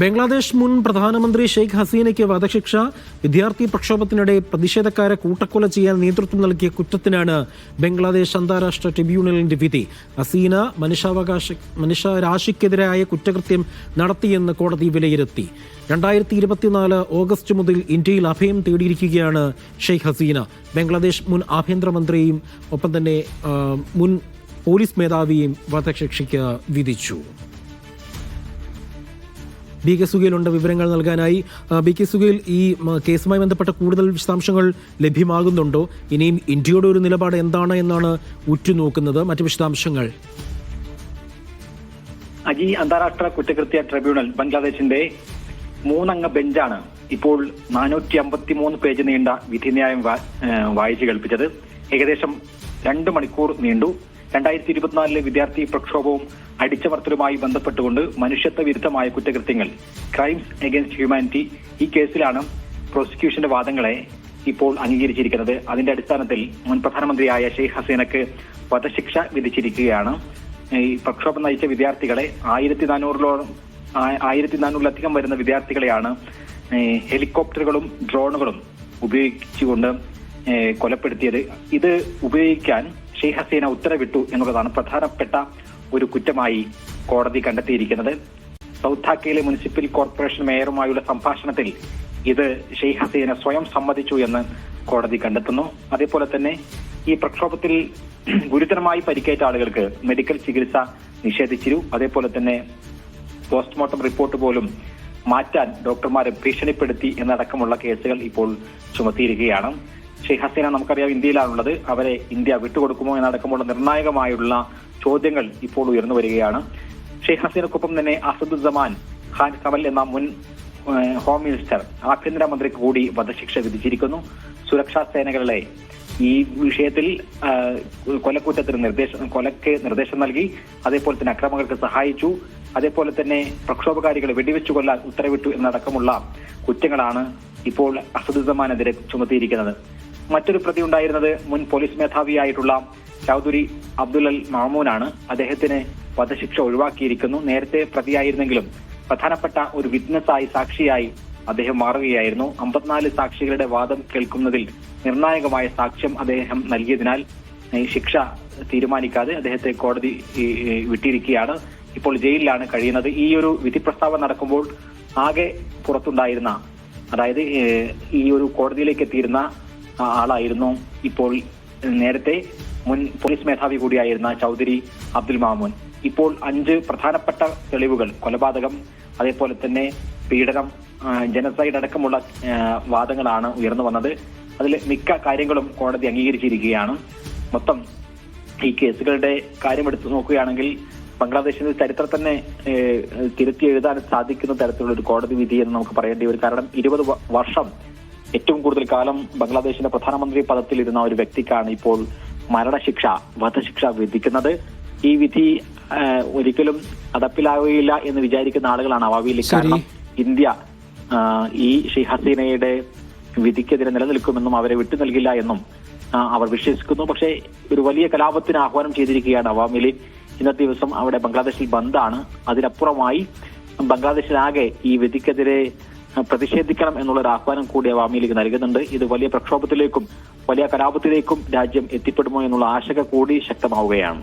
ബംഗ്ലാദേശ് മുൻ പ്രധാനമന്ത്രി ഷെയ്ഖ് ഹസീനയ്ക്ക് വധശിക്ഷ. വിദ്യാർത്ഥി പ്രക്ഷോഭത്തിനിടെ പ്രതിഷേധക്കാരെ കൂട്ടക്കൊല ചെയ്യാൻ നേതൃത്വം നൽകിയ കുറ്റത്തിനാണ് ബംഗ്ലാദേശ് അന്താരാഷ്ട്ര ട്രിബ്യൂണലിന്റെ വിധി. ഹസീന മനുഷ്യാവകാശ മനുഷ്യരാശിക്കെതിരായ കുറ്റകൃത്യം നടത്തിയെന്ന് കോടതി വിലയിരുത്തി. രണ്ടായിരത്തി ഇരുപത്തിനാല് ഓഗസ്റ്റ് മുതൽ ഇന്ത്യയിൽ അഭയം തേടിയിരിക്കുകയാണ് ഷെയ്ഖ് ഹസീന. ബംഗ്ലാദേശ് മുൻ ആഭ്യന്തരമന്ത്രിയും ഒപ്പം തന്നെ മുൻ പോലീസ് മേധാവിയും വധശിക്ഷയ്ക്ക് വിധിച്ചു. ബി കെ സുഗയിലുണ്ട് വിവരങ്ങൾ നൽകാനായി. ബി കെ സുഗയിൽ ഈ കേസുമായി ബന്ധപ്പെട്ട കൂടുതൽ വിശദാംശങ്ങൾ ലഭ്യമാകുന്നുണ്ടോ? ഇനിയും ഇന്ത്യയുടെ ഒരു നിലപാട് എന്താണ് എന്നാണ് ഉറ്റുനോക്കുന്നത്. മറ്റു വിശദാംശങ്ങൾ. അജി അന്താരാഷ്ട്ര കുറ്റകൃത്യ ട്രിബ്യൂണൽ ബംഗ്ലാദേശിന്റെ മൂന്നംഗ ബെഞ്ചാണ് ഇപ്പോൾ നാനൂറ്റി അമ്പത്തി മൂന്ന് പേജ് നീണ്ട വിധിന്യായം വായിച്ചു കേൾപ്പിച്ചത്. ഏകദേശം രണ്ട് മണിക്കൂർ നീണ്ടു. രണ്ടായിരത്തി ഇരുപത്തിനാലിലെ വിദ്യാർത്ഥി പ്രക്ഷോഭവും അടിച്ചമർത്തലുമായി ബന്ധപ്പെട്ടുകൊണ്ട് മനുഷ്യത്വ വിരുദ്ധമായ കുറ്റകൃത്യങ്ങൾ ക്രൈംസ് അഗേൻസ്റ്റ് ഹ്യൂമാനിറ്റി ഈ കേസിലാണ് പ്രോസിക്യൂഷന്റെ വാദങ്ങളെ ഇപ്പോൾ അംഗീകരിച്ചിരിക്കുന്നത്. അതിന്റെ അടിസ്ഥാനത്തിൽ മുൻ പ്രധാനമന്ത്രിയായ ഷെയ്ഖ് ഹസീനക്ക് വധശിക്ഷ വിധിച്ചിരിക്കുകയാണ്. ഈ പ്രക്ഷോഭം നയിച്ച വിദ്യാർത്ഥികളെ ആയിരത്തി നാനൂറിലോളം ആയിരത്തി നാനൂറിലധികം വരുന്ന വിദ്യാർത്ഥികളെയാണ് ഹെലികോപ്റ്ററുകളും ഡ്രോണുകളും ഉപയോഗിച്ചുകൊണ്ട് കൊലപ്പെടുത്തിയത്. ഇത് ഉപയോഗിക്കാൻ ഷെയ്ഖ് ഹസീന ഉത്തരവിട്ടു എന്നുള്ളതാണ് പ്രധാനപ്പെട്ട ഒരു കുറ്റമായി കോടതി കണ്ടെത്തിയിരിക്കുന്നത്. സൗത്ത് മുനിസിപ്പൽ കോർപ്പറേഷൻ മേയറുമായുള്ള സംഭാഷണത്തിൽ ഇത് ഷെയ്ഖ് ഹസീന സ്വയം സമ്മതിച്ചു എന്ന് കോടതി കണ്ടെത്തുന്നു. അതേപോലെ തന്നെ ഈ പ്രക്ഷോഭത്തിൽ ഗുരുതരമായി പരിക്കേറ്റ ആളുകൾക്ക് മെഡിക്കൽ ചികിത്സ നിഷേധിച്ചിരു. അതേപോലെ തന്നെ പോസ്റ്റ്മോർട്ടം റിപ്പോർട്ട് പോലും മാറ്റാൻ ഡോക്ടർമാരെ ഭീഷണിപ്പെടുത്തി എന്നടക്കമുള്ള കേസുകൾ ഇപ്പോൾ ചുമത്തിയിരിക്കുകയാണ്. ഷെയ്ഖ് ഹസീന നമുക്കറിയാം ഇന്ത്യയിലാണുള്ളത്. അവരെ ഇന്ത്യ വിട്ടുകൊടുക്കുമോ എന്നടക്കമുള്ള നിർണായകമായുള്ള ചോദ്യങ്ങൾ ഇപ്പോൾ ഉയർന്നു വരികയാണ്. ഷെയ്ഖ് ഹസീനക്കൊപ്പം തന്നെ അസദുസമാൻ ഖാൻ കമൽ എന്ന മുൻ ഹോം മിനിസ്റ്റർ ആഭ്യന്തരമന്ത്രിക്ക് കൂടി വധശിക്ഷ വിധിച്ചിരിക്കുന്നു. സുരക്ഷാ സേനകളെ ഈ വിഷയത്തിൽ കൊലക്കുറ്റത്തിന് നിർദ്ദേശം കൊലക്ക് നിർദ്ദേശം നൽകി. അതേപോലെ തന്നെ അക്രമങ്ങൾക്ക് സഹായിച്ചു. അതേപോലെ തന്നെ പ്രക്ഷോഭകാരികളെ വെടിവെച്ചു കൊല്ലാൻ ഉത്തരവിട്ടു എന്നടക്കമുള്ള കുറ്റങ്ങളാണ് ഇപ്പോൾ അസദുസമാനെതിരെ ചുമത്തിയിരിക്കുന്നത്. മറ്റൊരു പ്രതി ഉണ്ടായിരുന്നത് മുൻ പോലീസ് മേധാവിയായിട്ടുള്ള ചൌധരി അബ്ദുൽ മാമൂനാണ് അദ്ദേഹത്തിന് വധശിക്ഷ ഒഴിവാക്കിയിരിക്കുന്നു. നേരത്തെ പ്രതിയായിരുന്നെങ്കിലും പ്രധാനപ്പെട്ട ഒരു വിറ്റ്നസ്സായി സാക്ഷിയായി അദ്ദേഹം മാറുകയായിരുന്നു. അമ്പത്തിനാല് സാക്ഷികളുടെ വാദം കേൾക്കുന്നതിൽ നിർണായകമായ സാക്ഷ്യം അദ്ദേഹം നൽകിയതിനാൽ ശിക്ഷ തീരുമാനിക്കാതെ അദ്ദേഹത്തെ കോടതി വിട്ടിരിക്കുകയാണ്. ഇപ്പോൾ ജയിലിലാണ് കഴിയുന്നത്. ഈ ഒരു വിധി പ്രസ്താവന നടക്കുമ്പോൾ ആകെ പുറത്തുണ്ടായിരുന്ന അതായത് ഈ ഒരു കോടതിയിലേക്ക് എത്തിയിരുന്ന ആളായിരുന്നു ഇപ്പോൾ നേരത്തെ മുൻ പോലീസ് മേധാവി കൂടിയായിരുന്ന ചൗധരി അബ്ദുൽ മാമൂൻ. ഇപ്പോൾ അഞ്ച് പ്രധാനപ്പെട്ട തെളിവുകൾ കൊലപാതകം അതേപോലെ തന്നെ പീഡനം ജനസൈഡ് അടക്കമുള്ള വാദങ്ങളാണ് ഉയർന്നു വന്നത്. അതിൽ മിക്ക കാര്യങ്ങളും കോടതി അംഗീകരിച്ചിരിക്കുകയാണ്. മൊത്തം ഈ കേസുകളുടെ കാര്യം എടുത്തു നോക്കുകയാണെങ്കിൽ ബംഗ്ലാദേശിന്റെ ചരിത്രം തന്നെ തിരുത്തി എഴുതാൻ സാധിക്കുന്ന തരത്തിലുള്ള ഒരു കോടതി വിധി എന്ന് നമുക്ക് പറയേണ്ടി വരും. കാരണം ഇരുപത് വർഷം ഏറ്റവും കൂടുതൽ കാലം ബംഗ്ലാദേശിന്റെ പ്രധാനമന്ത്രി പദത്തിൽ ഇരുന്ന ഒരു വ്യക്തിക്കാണ് ഇപ്പോൾ മരണശിക്ഷ വധശിക്ഷ വിധിക്കുന്നത്. ഈ വിധി ഒരിക്കലും നടപ്പിലാവുകയില്ല എന്ന് വിചാരിക്കുന്ന ആളുകളാണ് അവാവിയിൽ കാരണം ഇന്ത്യ ഈ ഷെയ്ഖ് ഹസീനയുടെ വിധിക്കെതിരെ നിലനിൽക്കുമെന്നും അവരെ വിട്ടു നൽകില്ല എന്നും അവർ വിശ്വസിക്കുന്നു. പക്ഷേ ഒരു വലിയ കലാപത്തിന് ആഹ്വാനം ചെയ്തിരിക്കുകയാണ് അവാമി ലീഗ് ഇന്നത്തെ ദിവസം അവിടെ ബംഗ്ലാദേശിൽ ബന്ദാണ്. അതിനപ്പുറമായി ബംഗ്ലാദേശിലാകെ ഈ വിധിക്കെതിരെ പ്രതിഷേധിക്കണം എന്നുള്ള ഒരു ആഹ്വാനം കൂടി അവാമി ലീഗ് നൽകുന്നുണ്ട്. ഇത് വലിയ പ്രക്ഷോഭത്തിലേക്കും വലിയ കലാപത്തിലേക്കും രാജ്യം എത്തിപ്പെടുമോ എന്നുള്ള ആശങ്ക കൂടി ശക്തമാവുകയാണ്.